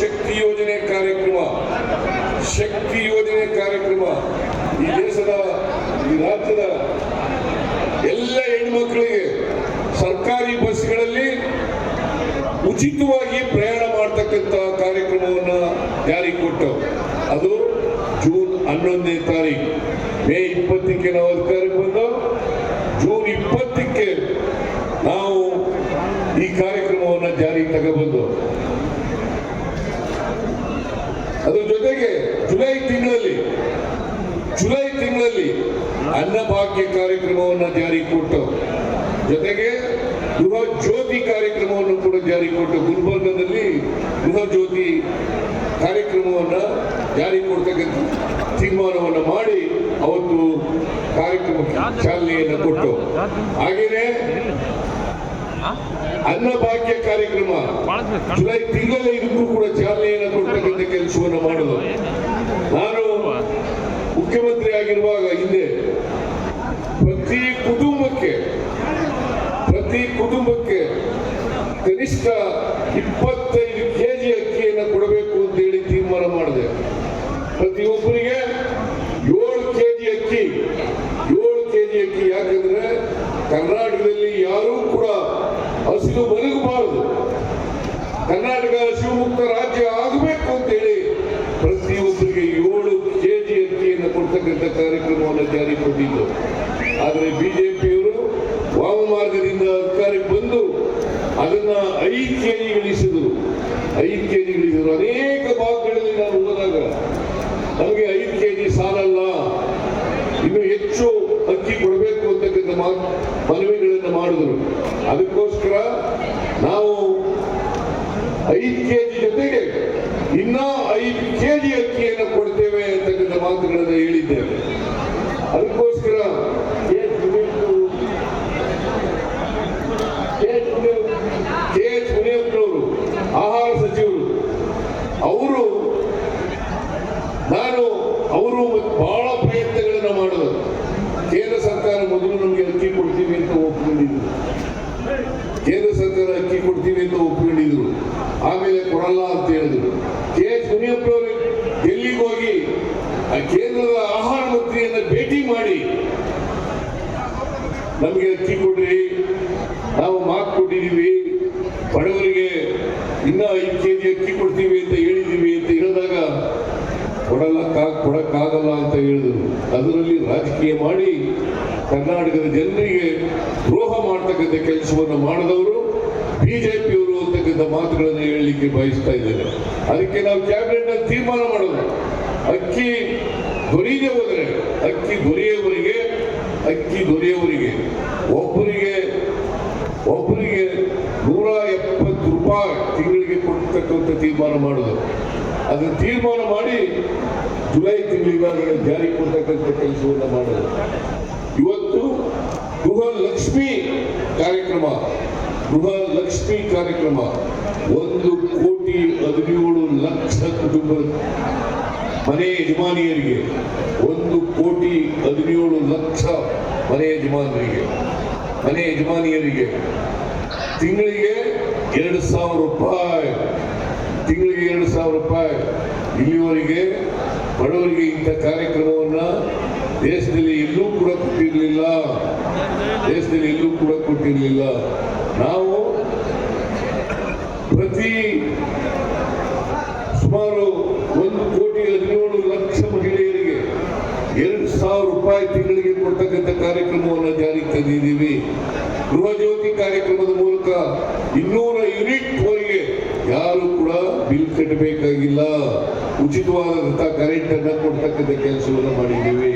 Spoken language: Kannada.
ಶಕ್ತಿ ಯೋಜನೆ ಕಾರ್ಯಕ್ರಮ. ಶಕ್ತಿ ಯೋಜನೆ ಕಾರ್ಯಕ್ರಮ. ಈ ದೇಶದ, ಈ ರಾಜ್ಯದ ಎಲ್ಲ ಹೆಣ್ಮಕ್ಳಿಗೆ ಸರ್ಕಾರಿ ಬಸ್ಗಳಲ್ಲಿ ಉಚಿತವಾಗಿ ಪ್ರಯಾಣ ಮಾಡ್ತಕ್ಕಂಥ ಕಾರ್ಯಕ್ರಮವನ್ನು ಜಾರಿಗೆ ಕೊಟ್ಟು ಅದು ಜೂನ್ ಹನ್ನೊಂದನೇ ತಾರೀಕು ಮೇ ಇಪ್ಪತ್ತಕ್ಕೆ ನಾವು ಅಧಿಕಾರಕ್ಕೆ ಬಂದು ಜೂನ್ ಇಪ್ಪತ್ತಕ್ಕೆ ನಾವು ಈ ಕಾರ್ಯಕ್ರಮವನ್ನು ಜಾರಿಗೆ ತಗೊಬಂದು ಅದ್ರ ಜೊತೆಗೆ ಜುಲೈ ತಿಂಗಳಲ್ಲಿ ಜುಲೈ ತಿಂಗಳಲ್ಲಿ ಅನ್ನಭಾಗ್ಯ ಕಾರ್ಯಕ್ರಮವನ್ನು ಜಾರಿ ಕೊಟ್ಟು, ಜೊತೆಗೆ ಗೃಹ ಜ್ಯೋತಿ ಕಾರ್ಯಕ್ರಮವನ್ನು ಕೂಡ ಜಾರಿ ಕೊಟ್ಟು ಗುಲ್ಬರ್ಗದಲ್ಲಿ ಗೃಹ ಜ್ಯೋತಿ ಕಾರ್ಯಕ್ರಮವನ್ನು ಜಾರಿ ಕೊಡ್ತಕ್ಕಂಥ ತೀರ್ಮಾನವನ್ನು ಮಾಡಿ ಅವತ್ತು ಕಾರ್ಯಕ್ರಮಕ್ಕೆ ಚಾಲನೆಯನ್ನು ಕೊಟ್ಟು. ಹಾಗೆಯೇ ಅನ್ನಭಾಗ್ಯ ಕಾರ್ಯಕ್ರಮ. ಜುಲೈ ತಿಂಗಳ ಇದಕ್ಕೂ ಕೂಡ ಚಾಲನೆಯನ್ನು ಕೊಡ್ತಕ್ಕಂಥ ಕೆಲಸವನ್ನು ಮಾಡಲು ನಾನು ಮುಖ್ಯಮಂತ್ರಿ ಆಗಿರುವಾಗ ಹಿಂದೆ ಪ್ರತಿ ಕುಟುಂಬಕ್ಕೆ ಪ್ರತಿ ಕುಟುಂಬಕ್ಕೆ ಕನಿಷ್ಠ ಇಪ್ಪತ್ತೈದು ಕೆಜಿ ಅಕ್ಕಿಯನ್ನು ಕೊಡಬೇಕು ಅಂತ ಹೇಳಿ ತೀರ್ಮಾನ ಮಾಡಿದೆ. ಪ್ರತಿಯೊಬ್ಬರಿಗೆ ಏಳು ಕೆಜಿ ಅಕ್ಕಿ ಏಳು ಕೆಜಿ ಅಕ್ಕಿ. ಯಾಕಂದ್ರೆ ಕೂಡ ಹಸಿರು ಬದುಕಬಾರದು. ಕರ್ನಾಟಕ ಶಿವಮುಕ್ತ ರಾಜ್ಯ ಆಗಬೇಕು ಅಂತೇಳಿ ಪ್ರತಿಯೊಬ್ಬರಿಗೆ ಏಳು ಕೆಜಿ ಅಕ್ಕಿಯನ್ನು ಕೊಡ್ತಕ್ಕಂಥ ಕಾರ್ಯಕ್ರಮವನ್ನು ಜಾರಿ ಕೊಟ್ಟಿದ್ದು. ಆದರೆ ಬಿಜೆಪಿಯವರು ವಾಮಮಾರ್ಗದಿಂದ ಅಧಿಕಾರಕ್ಕೆ ಬಂದು ಅದನ್ನ ಐದು ಕೆಜಿ ಇಳಿಸಿದರು. ಐದು ಕೆಜಿ ಇಳಿಸಿದರು. ಅನೇಕ ಭಾಗಗಳಲ್ಲಿ ನಾವು ಹೋದಾಗ ನಮಗೆ ಐದು ಕೆಜಿ ಸಾಲಲ್ಲ. ಇನ್ನು ಹೆಚ್ಚು ಅಕ್ಕಿ ಕೊಡಬೇಕು ಅಂತಕ್ಕಂಥ ಮಾತು ಮಾಡಿದ್ರು ಅದಕ್ಕೋಸ್ಕರ ನಾವು ಐದು ಕೆಜಿ ಜೊತೆಗೆ ಇನ್ನೂ ಐದು ಕೆಜಿ ಅಕ್ಕಿಯನ್ನು ಕೊಡ್ತೇವೆ ಅಂತಕ್ಕಂಥ ಮಾತುಗಳನ್ನು ಹೇಳಿದ್ದೇವೆ ಅದಕ್ಕೋಸ್ಕರ ಕೆ. ಕೆ. ಕೆ. ಆಹಾರ ಸಚಿವರು, ಅವರು ನಾನು ಅವರು ಬಹಳ ಪ್ರಯತ್ನಗಳನ್ನು ಮಾಡಿದರು ಕೇಂದ್ರ ಸರ್ಕಾರ ಮೊದಲು ನಮಗೆ ಅಕ್ಕಿ ಕೊಡ್ತೀವಿ ಅಂತ ಒಪ್ಕೊಂಡಿದ್ರು ಕೇಂದ್ರ ಅಕ್ಕಿ ಕೊಡ್ತೀವಿ ಅಂತ ಒಪ್ಕೊಂಡಿದ್ರು. ಆಮೇಲೆ ಕೊಡಲ್ಲ ಅಂತ ಹೇಳಿದ್ರು. ಕೆ ಎಸ್ ಮುನಿಯಪ್ಪ ಡೆಲ್ಲಿಗೆ ಹೋಗಿ? ಕೇಂದ್ರದ ಆಹಾರ ಮಂತ್ರಿಯನ್ನ ಭೇಟಿ ಮಾಡಿ. ನಮಗೆ ಅಕ್ಕಿ ಕೊಡ್ರಿ. ನಾವು ಮಾತು ಕೊಟ್ಟಿದ್ದೀವಿ. ಬಡವರಿಗೆ ಇನ್ನ ಐದು ಕೆ ಜಿ ಅಕ್ಕಿ ಕೊಡ್ತೀವಿ ಅಂತ ಹೇಳಿದ್ದೀವಿ ಅಂತ ಹೇಳಿದಾಗ ಕೊಡಲ್ಲ ಕೊಡಕ್ಕಾಗಲ್ಲ ಅಂತ ಹೇಳಿದ್ರು. ಅದರಲ್ಲಿ ರಾಜಕೀಯ ಮಾಡಿ ಕರ್ನಾಟಕದ ಜನರಿಗೆ ದ್ರೋಹ ಮಾಡ್ತಕ್ಕಂಥ ಕೆಲಸವನ್ನು ಮಾಡಿದವರು ಬಿಜೆಪಿಯವರು ಅಂತಕ್ಕಂಥ ಮಾತುಗಳನ್ನು ಹೇಳಲಿಕ್ಕೆ ಬಯಸ್ತಾ ಇದ್ದೇನೆ. ಅದಕ್ಕೆ ನಾವು ಕ್ಯಾಬಿನೆಟ್ ಅಲ್ಲಿ ತೀರ್ಮಾನ ಮಾಡೋದು. ಅಕ್ಕಿ ದೊರೆಯದೆ ಹೋದರೆ, ಅಕ್ಕಿ ದೊರೆಯವರಿಗೆ ಅಕ್ಕಿ ದೊರೆಯವರಿಗೆ ಒಬ್ಬರಿಗೆ ಒಬ್ಬರಿಗೆ ನೂರ ಎಪ್ಪತ್ತು ರೂಪಾಯಿ ತಿಂಗಳಿಗೆ ಕೊಡ್ತಕ್ಕಂಥ ತೀರ್ಮಾನ ಮಾಡೋದು. ಅದನ್ನು ತೀರ್ಮಾನ ಮಾಡಿ ಜುಲೈ ತಿಂಗಳಿಗಾಗಲೇ ಜಾರಿ ಕೊಡ್ತಕ್ಕಂಥ ಕೆಲಸವನ್ನು ಮಾಡೋದು. ಇವತ್ತು ಗೃಹ ಲಕ್ಷ್ಮಿ ಕಾರ್ಯಕ್ರಮ. ಗೃಹ ಲಕ್ಷ್ಮಿ ಕಾರ್ಯಕ್ರಮ. ಒಂದು ಕೋಟಿ ಹದಿನೇಳು ಲಕ್ಷ ಕುಟುಂಬ ಮನೆ ಯಜಮಾನಿಯರಿಗೆ ಒಂದು ಕೋಟಿ ಹದಿನೇಳು ಲಕ್ಷ ಮನೆ ಯಜಮಾನರಿಗೆ. ಮನೆ ಯಜಮಾನಿಯರಿಗೆ ತಿಂಗಳಿಗೆ ಎರಡು ಸಾವಿರ ರೂಪಾಯಿ. ತಿಂಗಳಿಗೆ ಎರಡು ಸಾವಿರ ರೂಪಾಯಿ. ಇಲ್ಲಿವರೆಗೆ ಬಡವರಿಗೆ ಇಂಥ ಕಾರ್ಯಕ್ರಮವನ್ನ ದೇಶದಲ್ಲಿ ಎಲ್ಲೂ ಕೂಡ ಕೊಟ್ಟಿರಲಿಲ್ಲ. ದೇಶದಲ್ಲಿ ಎಲ್ಲೂ ಕೂಡ ಕೊಟ್ಟಿರಲಿಲ್ಲ. ನಾವು ಪ್ರತಿ ಸುಮಾರು ಒಂದು ಕೋಟಿ ಹದಿನೇಳು ಲಕ್ಷ ಮಹಿಳೆಯರಿಗೆ ಎರಡು ಸಾವಿರ ರೂಪಾಯಿ ತಿಂಗಳಿಗೆ ಕೊಡ್ತಕ್ಕಂಥ ಕಾರ್ಯಕ್ರಮವನ್ನು ಜಾರಿಗೆ ತಂದಿದ್ದೀವಿ. ಗೃಹ ಜ್ಯೋತಿ ಕಾರ್ಯಕ್ರಮದ ಮೂಲಕ ಇನ್ನೂರ ಯೂನಿಟ್ ವರೆಗೆ ಯಾರು ಕೂಡ ಬಿಲ್ ಕಟ್ಟಬೇಕಾಗಿಲ್ಲ. ಉಚಿತವಾದಂತಹ ಕರೆಂಟ್ ಅನ್ನ ಕೊಡ್ತಕ್ಕಂಥ ಕೆಲಸವನ್ನು ಮಾಡಿದ್ದೀವಿ.